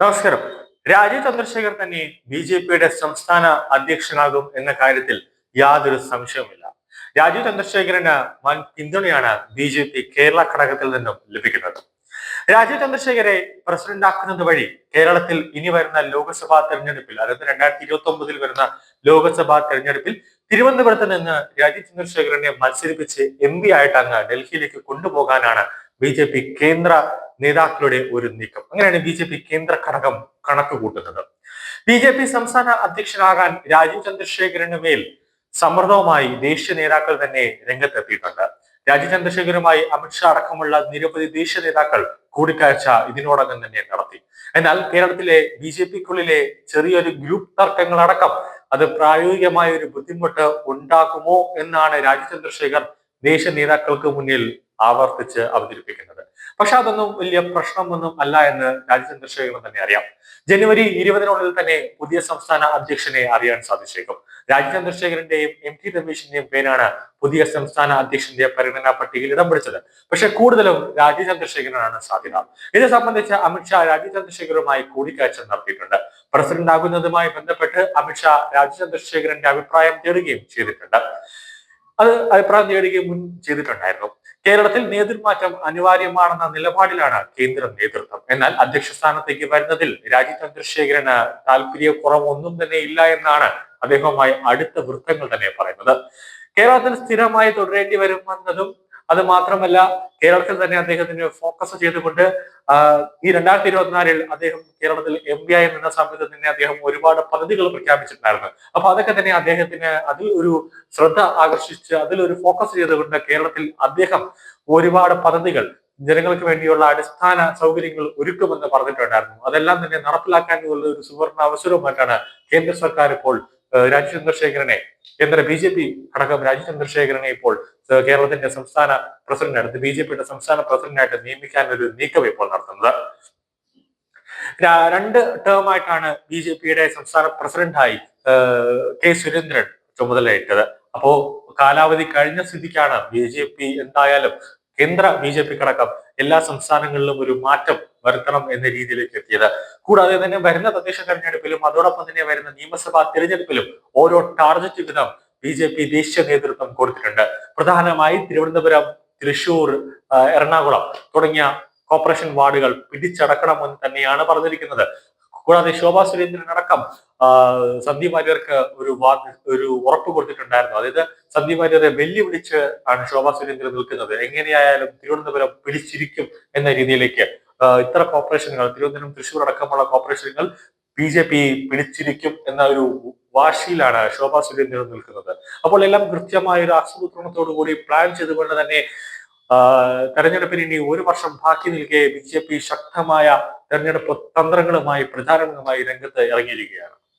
നമസ്കാരം. രാജീവ് ചന്ദ്രശേഖർ തന്നെ B J പിയുടെ സംസ്ഥാന അധ്യക്ഷനാകും എന്ന കാര്യത്തിൽ യാതൊരു സംശയവുമില്ല. രാജീവ് ചന്ദ്രശേഖരന് വൻ പിന്തുണയാണ് ബി ജെ പി കേരള ഘടകത്തിൽ നിന്നും ലഭിക്കുന്നത്. രാജീവ് ചന്ദ്രശേഖരെ പ്രസിഡന്റ് ആക്കുന്നത് വഴി കേരളത്തിൽ ഇനി വരുന്ന ലോക്സഭാ തെരഞ്ഞെടുപ്പിൽ അതായത് രണ്ടായിരത്തി ഇരുപത്തി ഒമ്പതിൽ വരുന്ന ലോക്സഭാ തെരഞ്ഞെടുപ്പിൽ തിരുവനന്തപുരത്ത് നിന്ന് രാജീവ് ചന്ദ്രശേഖരനെ മത്സരിപ്പിച്ച് എം പി ആയിട്ട് അങ്ങ് ഡൽഹിയിലേക്ക് കൊണ്ടുപോകാനാണ് ബി ജെ പി കേന്ദ്ര നേതാക്കളുടെ ഒരു നീക്കം. അങ്ങനെയാണ് ബി ജെ പി കേന്ദ്ര ഘടകം കണക്ക് കൂട്ടുന്നത്. ബി ജെ പി സംസ്ഥാന അധ്യക്ഷനാകാൻ രാജീവ് ചന്ദ്രശേഖരന് മേൽ സമ്മർദ്ദവുമായി ദേശീയ നേതാക്കൾ തന്നെ രംഗത്തെത്തിയിട്ടുണ്ട്. രാജീവ് ചന്ദ്രശേഖരുമായി അമിത്ഷാ അടക്കമുള്ള നിരവധി ദേശീയ നേതാക്കൾ കൂടിക്കാഴ്ച ഇതിനോടകം തന്നെ നടത്തി. എന്നാൽ കേരളത്തിലെ ബി ജെ പിക്കുള്ളിലെ ചെറിയൊരു ഗ്രൂപ്പ് തർക്കങ്ങളടക്കം അത് പ്രായോഗികമായ ഒരു ബുദ്ധിമുട്ട് ഉണ്ടാക്കുമോ എന്നാണ് രാജീവ് ചന്ദ്രശേഖർ ദേശീയ നേതാക്കൾക്ക് മുന്നിൽ ആവർത്തിച്ച് അവതരിപ്പിക്കുന്നത്. പക്ഷെ അതൊന്നും വലിയ പ്രശ്നമൊന്നും അല്ല എന്ന് രാജ്യചന്ദ്രശേഖരൻ തന്നെ അറിയാം. ജനുവരി ഇരുപതിനുള്ളിൽ തന്നെ പുതിയ സംസ്ഥാന അധ്യക്ഷനെ അറിയാൻ സാധിച്ചേക്കും. രാജ്യചന്ദ്രശേഖരന്റെയും എം ടി രമേശിന്റെയും പേരാണ് പുതിയ സംസ്ഥാന അധ്യക്ഷന്റെ പരിഗണനാ പട്ടികയിൽ ഇടം പിടിച്ചത്. പക്ഷെ കൂടുതലും രാജ്യചന്ദ്രശേഖരനാണ് സാധ്യത. ഇത് സംബന്ധിച്ച് അമിത്ഷാ രാജ്യചന്ദ്രശേഖരുമായി കൂടിക്കാഴ്ച നടത്തിയിട്ടുണ്ട്. പ്രസിഡന്റ് ആകുന്നതുമായി ബന്ധപ്പെട്ട് അമിത്ഷാ രാജ്യചന്ദ്രശേഖരന്റെ അഭിപ്രായം തേടുകയും ചെയ്തിട്ടുണ്ട്. അത് അഭിപ്രായം തേടുകയും മുൻ ചെയ്തിട്ടുണ്ടായിരുന്നു. കേരളത്തിൽ നേതൃമാറ്റം അനിവാര്യമാണെന്ന നിലപാടിലാണ് കേന്ദ്ര നേതൃത്വം. എന്നാൽ അധ്യക്ഷ സ്ഥാനത്തേക്ക് വരുന്നതിൽ രാജീവ് ചന്ദ്രശേഖരന് താല്പര്യക്കുറവൊന്നും തന്നെ ഇല്ല എന്നാണ് അദ്ദേഹവുമായി അടുത്ത വൃത്തങ്ങൾ തന്നെ പറയുന്നത്. കേരളത്തിൽ സ്ഥിരമായി തുടരേണ്ടി വരുമെന്നതും അത് മാത്രമല്ല കേരളത്തിൽ തന്നെ അദ്ദേഹത്തിന് ഫോക്കസ് ചെയ്തുകൊണ്ട് ഈ രണ്ടായിരത്തി ഇരുപത്തിനാലിൽ അദ്ദേഹം കേരളത്തിൽ എം പി ആയി നിന്ന സമയത്ത് തന്നെ അദ്ദേഹം ഒരുപാട് പദ്ധതികൾ പ്രഖ്യാപിച്ചിട്ടുണ്ടായിരുന്നു. അപ്പൊ അതൊക്കെ തന്നെ അദ്ദേഹത്തിന് അതിൽ ഒരു ശ്രദ്ധ ആകർഷിച്ച് അതിൽ ഒരു ഫോക്കസ് ചെയ്തുകൊണ്ട് കേരളത്തിൽ അദ്ദേഹം ഒരുപാട് പദ്ധതികൾ ജനങ്ങൾക്ക് വേണ്ടിയുള്ള അടിസ്ഥാന സൗകര്യങ്ങൾ ഒരുക്കുമെന്ന് പറഞ്ഞിട്ടുണ്ടായിരുന്നു. അതെല്ലാം തന്നെ നടപ്പിലാക്കാനുള്ള ഒരു സുവർണ അവസരവുമായിട്ടാണ് കേന്ദ്ര സർക്കാർ ഇപ്പോൾ രാജീവ് ചന്ദ്രശേഖരനെ കേന്ദ്ര ബി ജെ പി ഘടകം രാജു ചന്ദ്രശേഖരനെ ഇപ്പോൾ കേരളത്തിന്റെ സംസ്ഥാന പ്രസിഡന്റായിട്ട് ബി ജെ പിയുടെ സംസ്ഥാന പ്രസിഡന്റായിട്ട് നിയമിക്കാൻ ഒരു നീക്കം ഇപ്പോൾ നടത്തുന്നത്. രണ്ട് ടേമായിട്ടാണ് ബി ജെ പിയുടെ സംസ്ഥാന പ്രസിഡന്റായി കെ സുരേന്ദ്രൻ ചുമതലയേറ്റത്. അപ്പോ കാലാവധി കഴിഞ്ഞ സ്ഥിതിക്കാണ് ബി ജെ പി എന്തായാലും കേന്ദ്ര ബി ജെ പി ഘടകം എല്ലാ സംസ്ഥാനങ്ങളിലും ഒരു മാറ്റം വരുത്തണം എന്ന രീതിയിലേക്ക് എത്തിയത്. കൂടാതെ തന്നെ വരുന്ന തദ്ദേശ തെരഞ്ഞെടുപ്പിലും അതോടൊപ്പം തന്നെ വരുന്ന നിയമസഭാ തിരഞ്ഞെടുപ്പിലും ഓരോ ടാർഗറ്റ് വിധം ബി ജെ പി ദേശീയ നേതൃത്വം കൊടുത്തിട്ടുണ്ട്. പ്രധാനമായി തിരുവനന്തപുരം തൃശൂർ എറണാകുളം തുടങ്ങിയ കോർപ്പറേഷൻ വാർഡുകൾ പിടിച്ചടക്കണമെന്ന് തന്നെയാണ് പറഞ്ഞിരിക്കുന്നത്. കൂടാതെ ശോഭാ സുരേന്ദ്രനടക്കം സന്ദീപ് വാര്യർക്ക് ഒരു ഒരു ഉറപ്പ് കൊടുത്തിട്ടുണ്ടായിരുന്നു. അതായത് സന്ദീപ് വാര്യരെ വെല്ലുവിളിച്ച് ആണ് ശോഭാ സുരേന്ദ്രൻ നിൽക്കുന്നത്. എങ്ങനെയായാലും തിരുവനന്തപുരം പിടിച്ചിരിക്കും എന്ന രീതിയിലേക്ക് ഇത്ര കോർപ്പറേഷനുകൾ തിരുവനന്തപുരം തൃശ്ശൂർ അടക്കമുള്ള കോർപ്പറേഷനുകൾ ബി ജെ പി പിടിച്ചിരിക്കും എന്ന ഒരു വാശിയിലാണ് ശോഭാ സുരേന്ദ്രൻ നിൽക്കുന്നത്. അപ്പോൾ എല്ലാം കൃത്യമായ ഒരു ആസൂത്രണത്തോടു കൂടി പ്ലാൻ ചെയ്തുകൊണ്ട് തന്നെ തെരഞ്ഞെടുപ്പിന് ഇനി ഒരു വർഷം ബാക്കി നിൽക്കെ ബി ശക്തമായ തെരഞ്ഞെടുപ്പ് തന്ത്രങ്ങളുമായി പ്രചാരണങ്ങളുമായി രംഗത്ത് ഇറങ്ങിയിരിക്കുകയാണ്.